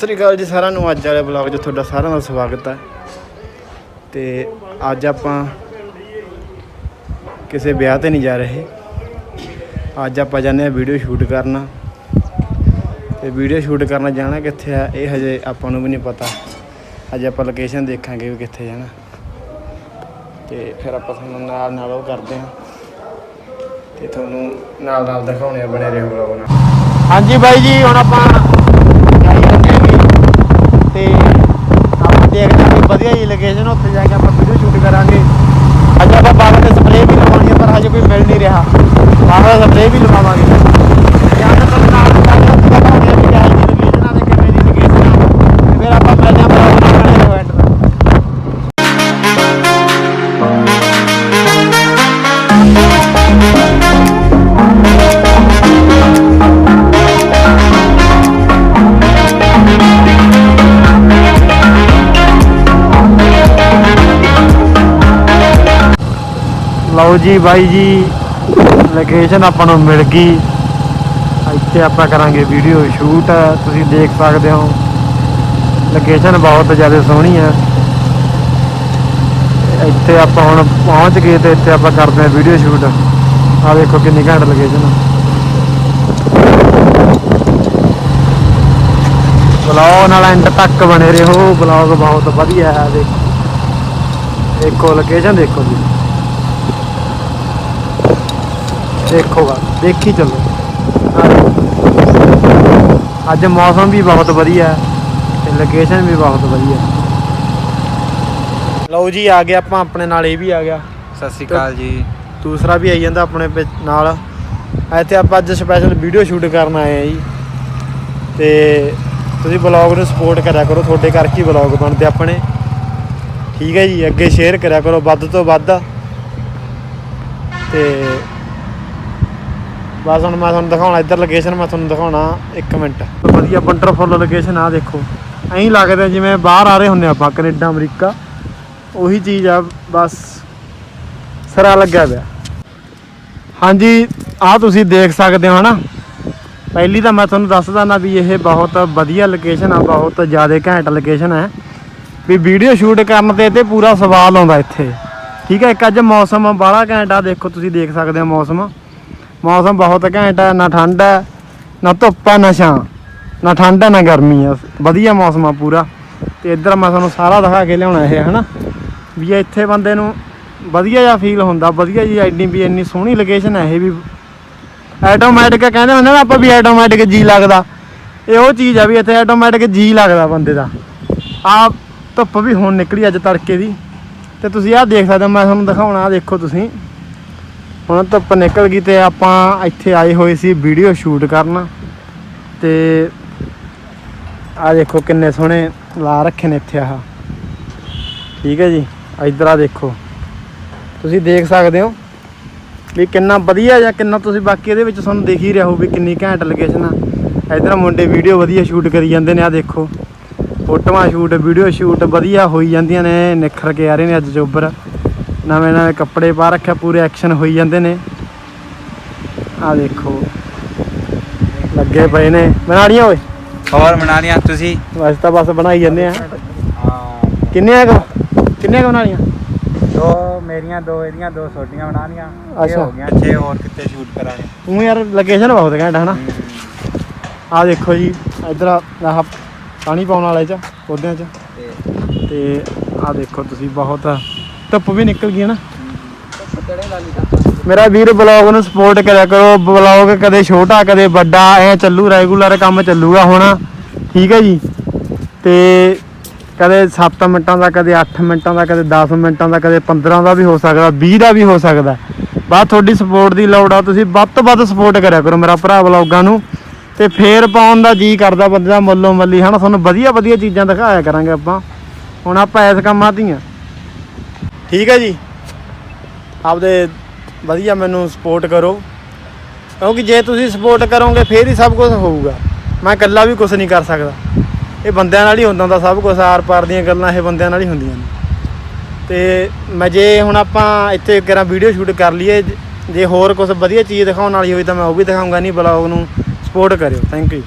ਸ੍ਰੀ ਅਕਾਲ ਜੀ ਸਾਰਿਆਂ ਨੂੰ। ਅੱਜ ਵਾਲੇ ਬਲੌਗ 'ਚ ਤੁਹਾਡਾ ਸਾਰਿਆਂ ਦਾ ਸਵਾਗਤ ਹੈ। ਤੇ ਅੱਜ ਆਪਾਂ ਕਿਸੇ ਵਿਆਹ ਤੇ ਨਹੀਂ ਜਾ ਰਹੇ। ਅੱਜ ਆਪਾਂ ਜਾਂਦੇ ਆ ਵੀਡੀਓ ਸ਼ੂਟ ਕਰਨਾ। ਤੇ ਵੀਡੀਓ ਸ਼ੂਟ ਕਰਨਾ ਜਾਣਾ ਕਿੱਥੇ ਆ, ਇਹ ਹਜੇ ਆਪਾਂ ਨੂੰ ਵੀ ਨਹੀਂ ਪਤਾ। ਅੱਜ ਆਪਾਂ ਲੋਕੇਸ਼ਨ ਦੇਖਾਂਗੇ ਵੀ ਕਿੱਥੇ ਜਾਣਾ। ਤੇ ਫਿਰ ਆਪਾਂ ਤੁਹਾਨੂੰ ਨਾਲ ਨਾਲ ਉਹ ਕਰਦੇ ਹਾਂ। ਤੇ ਤੁਹਾਨੂੰ ਨਾਲ ਨਾਲ ਦਿਖਾਉਣੇ ਆ ਬਣੇ ਰਹੋ ਬਲੌਗ ਨਾਲ। ਹਾਂਜੀ ਬਾਈ ਜੀ, ਹੁਣ ਆਪਾਂ ਲਓ ਜੀ ਬਾਈ ਜੀ ਲੋਕੇਸ਼ਨ ਆਪਾਂ ਨੂੰ ਮਿਲ ਗਈ। ਇੱਥੇ ਆਪਾਂ ਕਰਾਂਗੇ ਵੀਡੀਓ ਸ਼ੂਟ ਤੁਸੀਂ ਦੇਖ ਸਕਦੇ ਹੋ। ਲੋਕੇਸ਼ਨ ਬਹੁਤ ਜ਼ਿਆਦਾ ਸੋਹਣੀ ਹੈ ਇੱਥੇ ਆਪਾਂ ਹੁਣ ਪਹੁੰਚ ਗਏ ਤੇ ਇੱਥੇ ਆਪਾਂ ਕਰਦੇ ਹਾਂ ਵੀਡੀਓ ਸ਼ੂਟ ਆ ਦੇਖੋ ਕਿੰਨੀ ਘੈਂਟ ਲੋਕੇਸ਼ਨ ਬਲੌਗ ਨਾਲ ਐਂਡ ਤੱਕ ਬਣੇ ਰਹੋ। ਬਲੌਗ ਬਹੁਤ ਵਧੀਆ ਹੈ, ਦੇਖੋ। ਦੇਖੋ ਲੋਕੇਸ਼ਨ ਦੇਖੋ ਜੀ। ਦੇਖੋਗਾ ਦੇਖੀ ਚੱਲੋ। ਅੱਜ ਮੌਸਮ ਵੀ ਬਹੁਤ ਵਧੀਆ ਹੈ ਤੇ ਲੋਕੇਸ਼ਨ ਵੀ ਬਹੁਤ ਵਧੀਆ ਲਓ ਜੀ ਆ ਗਿਆ ਆਪਾਂ ਆਪਣੇ ਨਾਲ ਇਹ ਵੀ ਆ ਗਿਆ। ਸਤਿ ਸ਼੍ਰੀ ਅਕਾਲ ਜੀ। ਦੂਸਰਾ ਵੀ ਆਈ ਜਾਂਦਾ ਆਪਣੇ ਨਾਲ। ਇੱਥੇ ਆਪਾਂ ਅੱਜ ਸਪੈਸ਼ਲ ਵੀਡੀਓ ਸ਼ੂਟ ਕਰਨ ਆਏ ਆ ਜੀ। ਤੇ ਤੁਸੀਂ ਬਲੌਗ ਨੂੰ ਸਪੋਰਟ ਕਰਿਆ ਕਰੋ ਤੁਹਾਡੇ ਕਰਕੇ ਹੀ ਬਲੌਗ ਬਣਦੇ ਆਪਣੇ। ਠੀਕ ਹੈ ਜੀ ਅੱਗੇ ਸ਼ੇਅਰ ਕਰਿਆ ਕਰੋ ਵੱਧ ਤੋਂ ਵੱਧ। ਤੇ ਬਸ ਹੁਣ ਮੈਂ ਤੁਹਾਨੂੰ ਦਿਖਾਉਣਾ, ਇੱਧਰ ਲੋਕੇਸ਼ਨ ਮੈਂ ਤੁਹਾਨੂੰ ਦਿਖਾਉਣਾ 1 ਮਿੰਟ। ਵਧੀਆ ਵੰਡਰਫੁੱਲ ਲੋਕੇਸ਼ਨ ਆ, ਦੇਖੋ। ਐਂ ਲੱਗਦਾ ਜਿਵੇਂ ਬਾਹਰ ਆ ਰਹੇ ਹੁੰਨੇ ਆਪਾਂ, ਕੈਨੇਡਾ, ਅਮਰੀਕਾ। ਉਹੀ ਚੀਜ਼ ਆ, ਬਸ ਸਰਾ ਲੱਗਿਆ ਪਿਆ। ਹਾਂਜੀ ਆ ਤੁਸੀਂ ਦੇਖ ਸਕਦੇ ਹੋ, ਹਨਾ? ਪਹਿਲੀ ਤਾਂ ਮੈਂ ਤੁਹਾਨੂੰ ਦੱਸਦਾ ਨਾ ਵੀ ਇਹ ਬਹੁਤ ਵਧੀਆ ਲੋਕੇਸ਼ਨ ਆ, ਬਹੁਤ ਜ਼ਿਆਦਾ ਘੈਂਟ ਲੋਕੇਸ਼ਨ ਹੈ। ਵੀ ਵੀਡੀਓ ਸ਼ੂਟ ਕਰਨ ਤੇ ਤੇ ਪੂਰਾ ਸਵਾਲ ਆਉਂਦਾ ਇੱਥੇ। ਠੀਕ ਹੈ, ਇੱਕ ਅੱਜ ਮੌਸਮ ਬਾਹਲਾ ਘੈਂਟ ਆ, ਦੇਖੋ ਤੁਸੀਂ ਦੇਖ ਸਕਦੇ ਹੋ ਮੌਸਮ। ਮੌਸਮ ਬਹੁਤ ਘੈਂਟ ਹੈ, ਨਾ ਠੰਡ ਹੈ, ਨਾ ਧੁੱਪ ਹੈ, ਨਾ ਛਾਂ। ਨਾ ਠੰਡ ਹੈ, ਨਾ ਗਰਮੀ ਹੈ। ਵਧੀਆ ਮੌਸਮ ਆ ਪੂਰਾ। ਤੇ ਇੱਧਰ ਮੈਂ ਤੁਹਾਨੂੰ ਸਾਰਾ ਦਿਖਾ ਕੇ ਲਿਆਉਣਾ ਇਹ, ਹਨਾ? ਵੀ ਇੱਥੇ ਬੰਦੇ ਨੂੰ ਵਧੀਆ ਜਿਹਾ ਫੀਲ ਹੁੰਦਾ, ਵਧੀਆ ਜੀ ਐਡੀ ਵੀ ਇੰਨੀ ਸੋਹਣੀ ਲੋਕੇਸ਼ਨ ਹੈ, ਇਹ ਵੀ ਆਟੋਮੈਟਿਕ ਕਹਿੰਦੇ ਹੁੰਦੇ ਨਾ ਆਪਾਂ ਵੀ ਆਟੋਮੈਟਿਕ ਜੀ ਲੱਗਦਾ। ਇਹ ਉਹ ਚੀਜ਼ ਆ ਵੀ ਇੱਥੇ ਆਟੋਮੈਟਿਕ ਜੀ ਲੱਗਦਾ ਬੰਦੇ ਦਾ। ਆ ਧੁੱਪ ਵੀ ਹੁਣ ਨਿਕਲੀ ਅੱਜ ਤੜਕੇ ਦੀ। ਤੇ ਤੁਸੀਂ ਆਹ ਦੇਖ ਸਕਦੇ ਹੋ, ਮੈਂ ਤੁਹਾਨੂੰ ਦਿਖਾਉਣਾ, ਆਹ ਦੇਖੋ ਤੁਸੀਂ। ਹੁਣ ਧੁੱਪ ਨਿਕਲ ਗਈ ਤੇ ਆਪਾਂ ਇੱਥੇ ਆਏ ਹੋਏ ਸੀ ਵੀਡੀਓ ਸ਼ੂਟ ਕਰਨ। ਤੇ ਆ ਦੇਖੋ ਕਿੰਨੇ ਸੋਹਣੇ ਲਾ ਰੱਖੇ ਨੇ ਇੱਥੇ ਆਹ। ਠੀਕ ਹੈ ਜੀ ਇਧਰ ਆ ਦੇਖੋ। ਤੁਸੀਂ ਦੇਖ ਸਕਦੇ ਹੋ ਵੀ ਕਿੰਨਾ ਵਧੀਆ ਜਾਂ ਕਿੰਨਾ ਤੁਸੀਂ ਬਾਕੀ ਇਹਦੇ ਵਿੱਚ ਤੁਹਾਨੂੰ ਦੇਖ ਹੀ ਰਿਹਾ ਹੋ ਵੀ ਕਿੰਨੀ ਘੈਂਟ ਲੋਕੇਸ਼ਨ ਆ। ਇਧਰ ਮੁੰਡੇ ਵੀਡੀਓ ਵਧੀਆ ਸ਼ੂਟ ਕਰੀ ਜਾਂਦੇ ਨੇ ਆ ਦੇਖੋ। ਫੋਟੋਆਂ ਸ਼ੂਟ, ਵੀਡੀਓ ਸ਼ੂਟ ਵਧੀਆ ਹੋਈ ਜਾਂਦੀਆਂ ਨੇ, ਨਿਖਰ ਕੇ ਆ ਰਹੇ ਨੇ ਅੱਜ ਜੋਬਰ ਨਵੇਂ ਨਵੇਂ ਕੱਪੜੇ ਪਾ ਰੱਖਿਆ ਪੂਰੇ ਐਕਸ਼ਨ ਹੋਈ ਜਾਂਦੇ ਨੇ। ਆ ਦੇਖੋ। ਲੱਗੇ ਪਏ ਨੇ। ਬਣਾਣੀਆਂ ਓਏ। ਹੋਰ ਲਿਆ ਤੁਸੀਂ? ਵੈਸੇ ਤਾਂ ਬਸ ਬਣਾਈ ਜਾਂਦੇ ਆ। ਹਾਂ। ਕਿੰਨੀਆਂ ਕੁ ਕਿੰਨੀਆਂ ਕੁ ਬਣਾਣੀਆਂ ਦੋ ਮੇਰੀਆਂ ਦੋ ਇਹਦੀਆਂ ਦੋ ਛੋਟੀਆਂ ਬਣਾ ਲੀਆਂ ਇਹ। ਹੋ ਗਈਆਂ 6 ਹੋਰ ਕਿੱਥੇ ਸ਼ੂਟ ਕਰਾਂਗੇ? ਤੂੰ ਯਾਰ ਲੋਕੇਸ਼ਨ ਬਹੁਤ ਘੈਂਟ ਹੈ। ਨਾ ਆ ਦੇਖੋ ਜੀ ਇਧਰ ਆਹ ਪਾਣੀ ਪਾਉਣ ਵਾਲੇ ਚ ਪੌਦਿਆਂ ਚ। ਤੇ ਤੇ ਆ ਦੇਖੋ ਤੁਸੀਂ ਬਹੁਤ ਧੁੱਪ ਵੀ ਨਿਕਲ ਗਈ ਹੈ ਨਾ। ਮੇਰਾ ਵੀਰ ਬਲੌਗ ਨੂੰ ਸਪੋਰਟ ਕਰਿਆ ਕਰੋ। ਬਲੌਗ ਕਦੇ ਛੋਟਾ, ਕਦੇ ਵੱਡਾ, ਐ ਚੱਲੂ ਰੈਗੂਲਰ ਕੰਮ ਚੱਲੂਗਾ ਹੁਣ। ਠੀਕ ਹੈ ਜੀ। ਤੇ ਕਦੇ 7 ਮਿੰਟਾਂ ਦਾ, ਕਦੇ 8 ਮਿੰਟਾਂ ਦਾ, ਕਦੇ 10 ਮਿੰਟਾਂ ਦਾ, ਕਦੇ 15 ਦਾ ਵੀ ਹੋ ਸਕਦਾ 20 ਦਾ ਵੀ ਹੋ ਸਕਦਾ। ਬਾਅਦ ਤੁਹਾਡੀ ਸਪੋਰਟ ਦੀ ਲੋੜ ਆ। ਤੁਸੀਂ ਵੱਧ ਤੋਂ ਵੱਧ ਸਪੋਰਟ ਕਰਿਆ ਕਰੋ ਮੇਰਾ ਭਰਾ ਬਲੌਗਾਂ ਨੂੰ। ਤੇ ਫੇਰ ਪਾਉਣ ਦਾ ਜੀ ਕਰਦਾ ਬੰਦੇ ਦਾ ਮੁੱਲੋਂ ਮੱਲੀ ਹਨਾ? ਤੁਹਾਨੂੰ ਵਧੀਆ ਵਧੀਆ ਚੀਜ਼ਾਂ ਦਿਖਾਇਆ ਕਰਾਂਗੇ ਆਪਾਂ। ਹੁਣ ਆਪਾਂ ਇਸ ਕੰਮਾਂ ਦੀਆਂ ਠੀਕ ਹੈ ਜੀ। ਆਪਦੇ ਵਧੀਆ ਮੈਨੂੰ ਸਪੋਰਟ ਕਰੋ। ਕਿਉਂਕਿ ਜੇ ਤੁਸੀਂ ਸਪੋਰਟ ਕਰੋਗੇ, ਫੇਰ ਹੀ ਸਭ ਕੁਝ ਹੋਊਗਾ। ਮੈਂ ਇਕੱਲਾ ਵੀ ਕੁਝ ਨਹੀਂ ਕਰ ਸਕਦਾ। ਇਹ ਬੰਦਿਆਂ ਨਾਲ ਹੀ ਹੁੰਦਾ ਹੁੰਦਾ ਸਭ ਕੁਝ ਆਰ ਪਾਰ ਦੀਆਂ ਗੱਲਾਂ ਇਹ ਬੰਦਿਆਂ ਨਾਲ ਹੀ ਹੁੰਦੀਆਂ ਨੇ। ਤੇ ਮੈਂ ਜੇ ਹੁਣ ਆਪਾਂ ਇੱਥੇ ਕਰਾਂ ਵੀਡੀਓ ਸ਼ੂਟ ਕਰ ਲਈਏ, ਜੇ ਹੋਰ ਕੁਝ ਵਧੀਆ ਚੀਜ਼ ਦਿਖਾਉਣ ਵਾਲੀ ਹੋਈ ਤਾਂ ਮੈਂ ਉਹ ਵੀ ਦਿਖਾਊਂਗਾ, ਨਹੀਂ ਬਲੌਗ ਨੂੰ ਸਪੋਰਟ ਕਰਿਓ। Thank you